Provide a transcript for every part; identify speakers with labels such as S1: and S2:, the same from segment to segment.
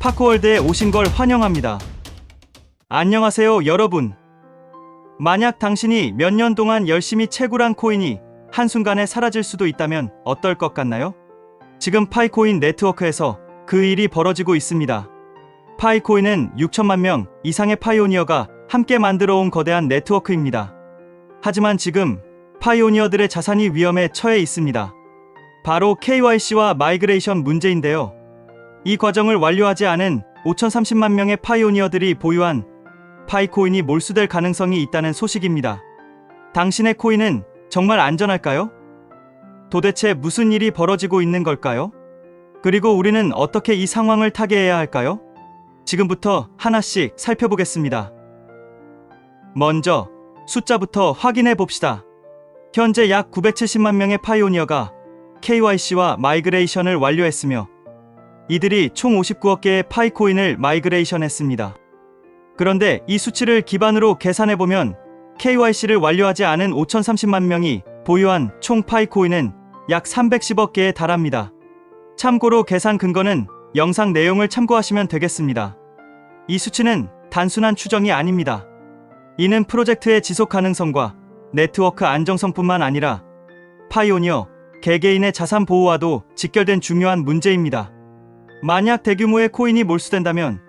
S1: 파크월드에 오신 걸 환영합니다. 안녕하세요, 여러분. 만약 당신이 몇 년 동안 열심히 채굴한 코인이 한순간에 사라질 수도 있다면 어떨 것 같나요? 지금 파이코인 네트워크에서 그 일이 벌어지고 있습니다. 파이코인은 6천만 명 이상의 파이오니어가 함께 만들어 온 거대한 네트워크입니다. 하지만 지금 파이오니어들의 자산이 위험에 처해 있습니다. 바로 KYC와 마이그레이션 문제인데요. 이 과정을 완료하지 않은 5,030만 명의 파이오니어들이 보유한 파이코인이 몰수될 가능성이 있다는 소식입니다. 당신의 코인은 정말 안전할까요? 도대체 무슨 일이 벌어지고 있는 걸까요? 그리고 우리는 어떻게 이 상황을 타개해야 할까요? 지금부터 하나씩 살펴보겠습니다. 먼저 숫자부터 확인해 봅시다. 현재 약 970만 명의 파이오니어가 KYC와 마이그레이션을 완료했으며 이들이 총 59억 개의 파이코인을 마이그레이션 했습니다. 그런데 이 수치를 기반으로 계산해 보면 KYC를 완료하지 않은 5,030만 명이 보유한 총 파이코인은 약 310억 개에 달합니다. 참고로 계산 근거는 영상 내용을 참고하시면 되겠습니다. 이 수치는 단순한 추정이 아닙니다. 이는 프로젝트의 지속 가능성과 네트워크 안정성뿐만 아니라 파이오니어, 개개인의 자산 보호와도 직결된 중요한 문제입니다. 만약 대규모의 코인이 몰수된다면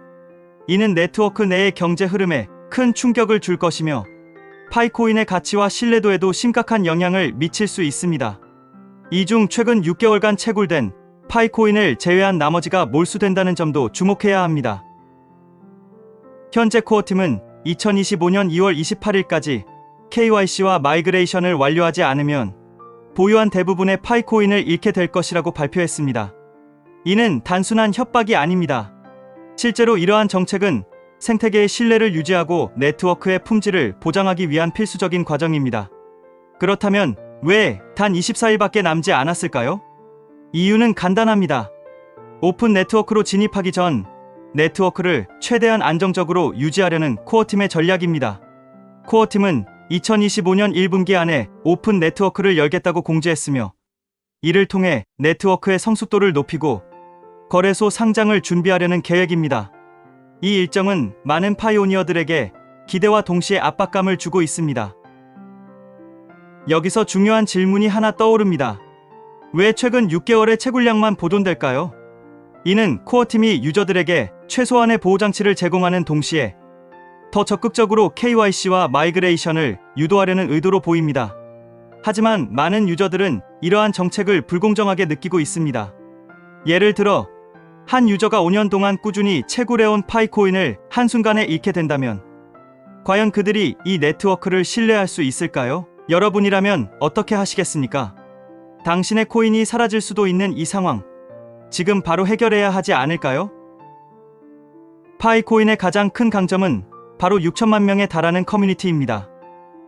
S1: 이는 네트워크 내의 경제 흐름에 큰 충격을 줄 것이며 파이코인의 가치와 신뢰도에도 심각한 영향을 미칠 수 있습니다. 이 중 최근 6개월간 채굴된 파이코인을 제외한 나머지가 몰수된다는 점도 주목해야 합니다. 현재 코어팀은 2025년 2월 28일까지 KYC와 마이그레이션을 완료하지 않으면 보유한 대부분의 파이코인을 잃게 될 것이라고 발표했습니다. 이는 단순한 협박이 아닙니다. 실제로 이러한 정책은 생태계의 신뢰를 유지하고 네트워크의 품질을 보장하기 위한 필수적인 과정입니다. 그렇다면 왜 단 24일밖에 남지 않았을까요? 이유는 간단합니다. 오픈 네트워크로 진입하기 전 네트워크를 최대한 안정적으로 유지하려는 코어팀의 전략입니다. 코어팀은 2025년 1분기 안에 오픈 네트워크를 열겠다고 공지했으며 이를 통해 네트워크의 성숙도를 높이고 거래소 상장을 준비하려는 계획입니다. 이 일정은 많은 파이오니어들에게 기대와 동시에 압박감을 주고 있습니다. 여기서 중요한 질문이 하나 떠오릅니다. 왜 최근 6개월의 채굴량만 보존될까요? 이는 코어팀이 유저들에게 최소한의 보호장치를 제공하는 동시에 더 적극적으로 KYC와 마이그레이션을 유도하려는 의도로 보입니다. 하지만 많은 유저들은 이러한 정책을 불공정하게 느끼고 있습니다. 예를 들어 한 유저가 5년 동안 꾸준히 채굴해온 파이코인을 한순간에 잃게 된다면 과연 그들이 이 네트워크를 신뢰할 수 있을까요? 여러분이라면 어떻게 하시겠습니까? 당신의 코인이 사라질 수도 있는 이 상황 지금 바로 해결해야 하지 않을까요? 파이코인의 가장 큰 강점은 바로 6천만 명에 달하는 커뮤니티입니다.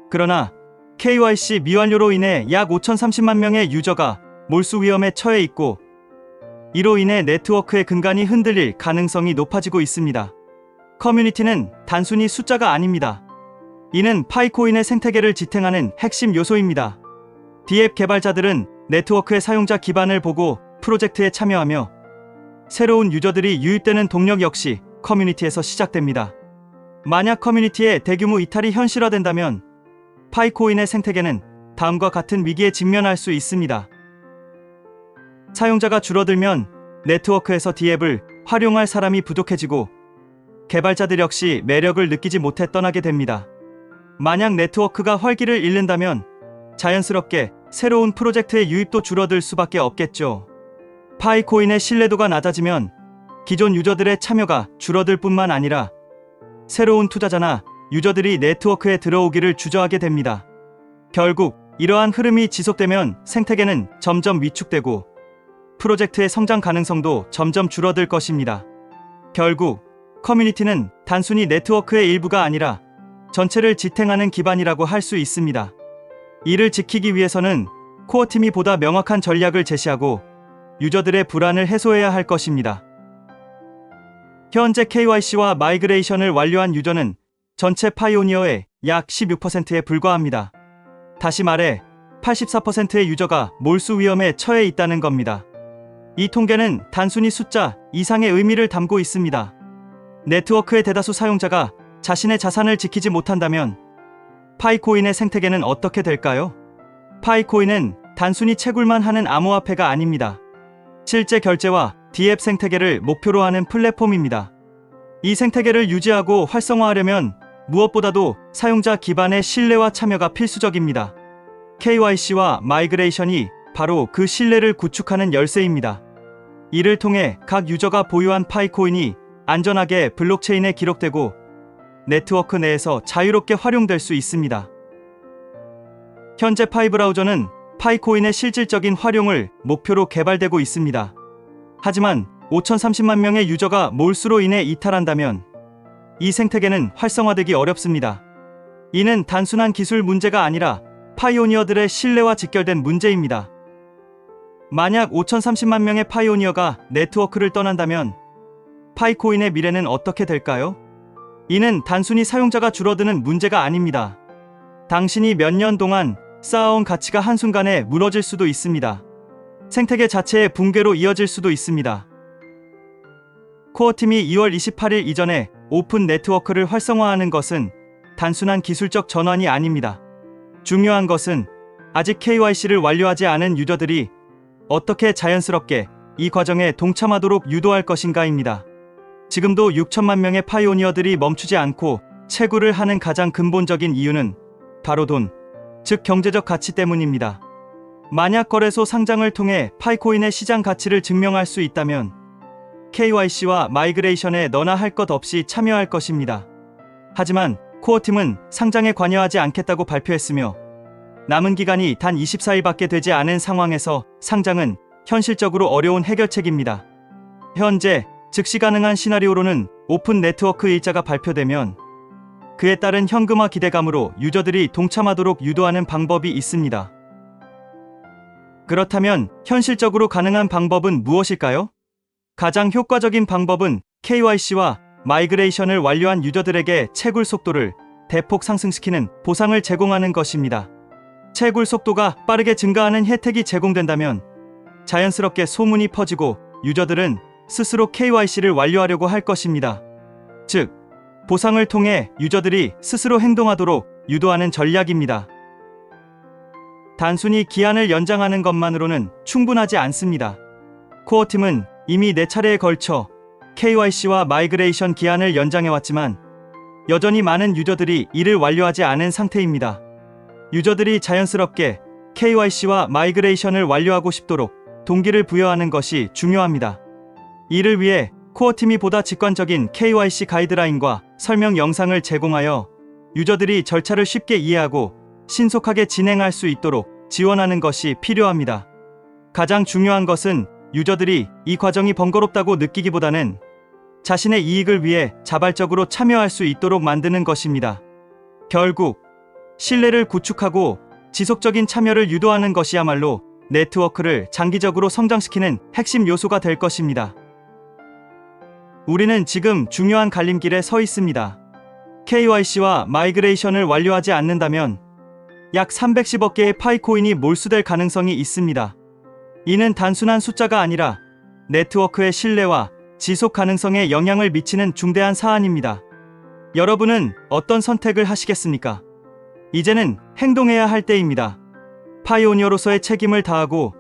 S1: 그러나 KYC 미완료로 인해 약 5,030만 명의 유저가 몰수 위험에 처해 있고 이로 인해 네트워크의 근간이 흔들릴 가능성이 높아지고 있습니다. 커뮤니티는 단순히 숫자가 아닙니다. 이는 파이코인의 생태계를 지탱하는 핵심 요소입니다. 디앱 개발자들은 네트워크의 사용자 기반을 보고 프로젝트에 참여하며 새로운 유저들이 유입되는 동력 역시 커뮤니티에서 시작됩니다. 만약 커뮤니티의 대규모 이탈이 현실화된다면 파이코인의 생태계는 다음과 같은 위기에 직면할 수 있습니다. 사용자가 줄어들면 네트워크에서 디앱을 활용할 사람이 부족해지고 개발자들 역시 매력을 느끼지 못해 떠나게 됩니다. 만약 네트워크가 활기를 잃는다면 자연스럽게 새로운 프로젝트의 유입도 줄어들 수밖에 없겠죠. 파이코인의 신뢰도가 낮아지면 기존 유저들의 참여가 줄어들 뿐만 아니라 새로운 투자자나 유저들이 네트워크에 들어오기를 주저하게 됩니다. 결국 이러한 흐름이 지속되면 생태계는 점점 위축되고 프로젝트의 성장 가능성도 점점 줄어들 것입니다. 결국 커뮤니티는 단순히 네트워크의 일부가 아니라 전체를 지탱하는 기반이라고 할 수 있습니다. 이를 지키기 위해서는 코어팀이 보다 명확한 전략을 제시하고 유저들의 불안을 해소해야 할 것입니다. 현재 KYC와 마이그레이션을 완료한 유저는 전체 파이오니어의 약 16%에 불과합니다. 다시 말해 84%의 유저가 몰수 위험에 처해 있다는 겁니다. 이 통계는 단순히 숫자 이상의 의미를 담고 있습니다. 네트워크의 대다수 사용자가 자신의 자산을 지키지 못한다면 파이코인의 생태계는 어떻게 될까요? 파이코인은 단순히 채굴만 하는 암호화폐가 아닙니다. 실제 결제와 디앱 생태계를 목표로 하는 플랫폼입니다. 이 생태계를 유지하고 활성화하려면 무엇보다도 사용자 기반의 신뢰와 참여가 필수적입니다. KYC와 마이그레이션이 바로 그 신뢰를 구축하는 열쇠입니다. 이를 통해 각 유저가 보유한 파이코인이 안전하게 블록체인에 기록되고 네트워크 내에서 자유롭게 활용될 수 있습니다. 현재 파이 브라우저는 파이코인의 실질적인 활용을 목표로 개발되고 있습니다. 하지만 5,030만 명의 유저가 몰수로 인해 이탈한다면 이 생태계는 활성화되기 어렵습니다. 이는 단순한 기술 문제가 아니라 파이오니어들의 신뢰와 직결된 문제입니다. 만약 5,030만 명의 파이오니어가 네트워크를 떠난다면 파이코인의 미래는 어떻게 될까요? 이는 단순히 사용자가 줄어드는 문제가 아닙니다. 당신이 몇 년 동안 쌓아온 가치가 한순간에 무너질 수도 있습니다. 생태계 자체의 붕괴로 이어질 수도 있습니다. 코어팀이 2월 28일 이전에 오픈 네트워크를 활성화하는 것은 단순한 기술적 전환이 아닙니다. 중요한 것은 아직 KYC를 완료하지 않은 유저들이 어떻게 자연스럽게 이 과정에 동참하도록 유도할 것인가입니다. 지금도 6천만 명의 파이오니어들이 멈추지 않고 채굴을 하는 가장 근본적인 이유는 바로 돈, 즉 경제적 가치 때문입니다. 만약 거래소 상장을 통해 파이코인의 시장 가치를 증명할 수 있다면 KYC와 마이그레이션에 너나 할 것 없이 참여할 것입니다. 하지만 코어팀은 상장에 관여하지 않겠다고 발표했으며 남은 기간이 단 24일밖에 되지 않은 상황에서 상장은 현실적으로 어려운 해결책입니다. 현재 즉시 가능한 시나리오로는 오픈 네트워크 일자가 발표되면 그에 따른 현금화 기대감으로 유저들이 동참하도록 유도하는 방법이 있습니다. 그렇다면 현실적으로 가능한 방법은 무엇일까요? 가장 효과적인 방법은 KYC와 마이그레이션을 완료한 유저들에게 채굴 속도를 대폭 상승시키는 보상을 제공하는 것입니다. 채굴 속도가 빠르게 증가하는 혜택이 제공된다면 자연스럽게 소문이 퍼지고 유저들은 스스로 KYC를 완료하려고 할 것입니다. 즉, 보상을 통해 유저들이 스스로 행동하도록 유도하는 전략입니다. 단순히 기한을 연장하는 것만으로는 충분하지 않습니다. 코어팀은 이미 네 차례에 걸쳐 KYC와 마이그레이션 기한을 연장해왔지만 여전히 많은 유저들이 이를 완료하지 않은 상태입니다. 유저들이 자연스럽게 KYC와 마이그레이션을 완료하고 싶도록 동기를 부여하는 것이 중요합니다. 이를 위해 코어팀이 보다 직관적인 KYC 가이드라인과 설명 영상을 제공하여 유저들이 절차를 쉽게 이해하고 신속하게 진행할 수 있도록 지원하는 것이 필요합니다. 가장 중요한 것은 유저들이 이 과정이 번거롭다고 느끼기보다는 자신의 이익을 위해 자발적으로 참여할 수 있도록 만드는 것입니다. 결국 신뢰를 구축하고 지속적인 참여를 유도하는 것이야말로 네트워크를 장기적으로 성장시키는 핵심 요소가 될 것입니다. 우리는 지금 중요한 갈림길에 서 있습니다. KYC와 마이그레이션을 완료하지 않는다면 약 310억 개의 파이코인이 몰수될 가능성이 있습니다. 이는 단순한 숫자가 아니라 네트워크의 신뢰와 지속 가능성에 영향을 미치는 중대한 사안입니다. 여러분은 어떤 선택을 하시겠습니까? 이제는 행동해야 할 때입니다. 파이오니어로서의 책임을 다하고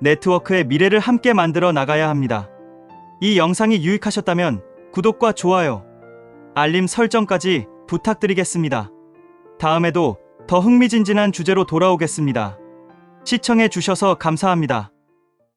S1: 네트워크의 미래를 함께 만들어 나가야 합니다. 이 영상이 유익하셨다면 구독과 좋아요, 알림 설정까지 부탁드리겠습니다. 다음에도 더 흥미진진한 주제로 돌아오겠습니다. 시청해 주셔서 감사합니다.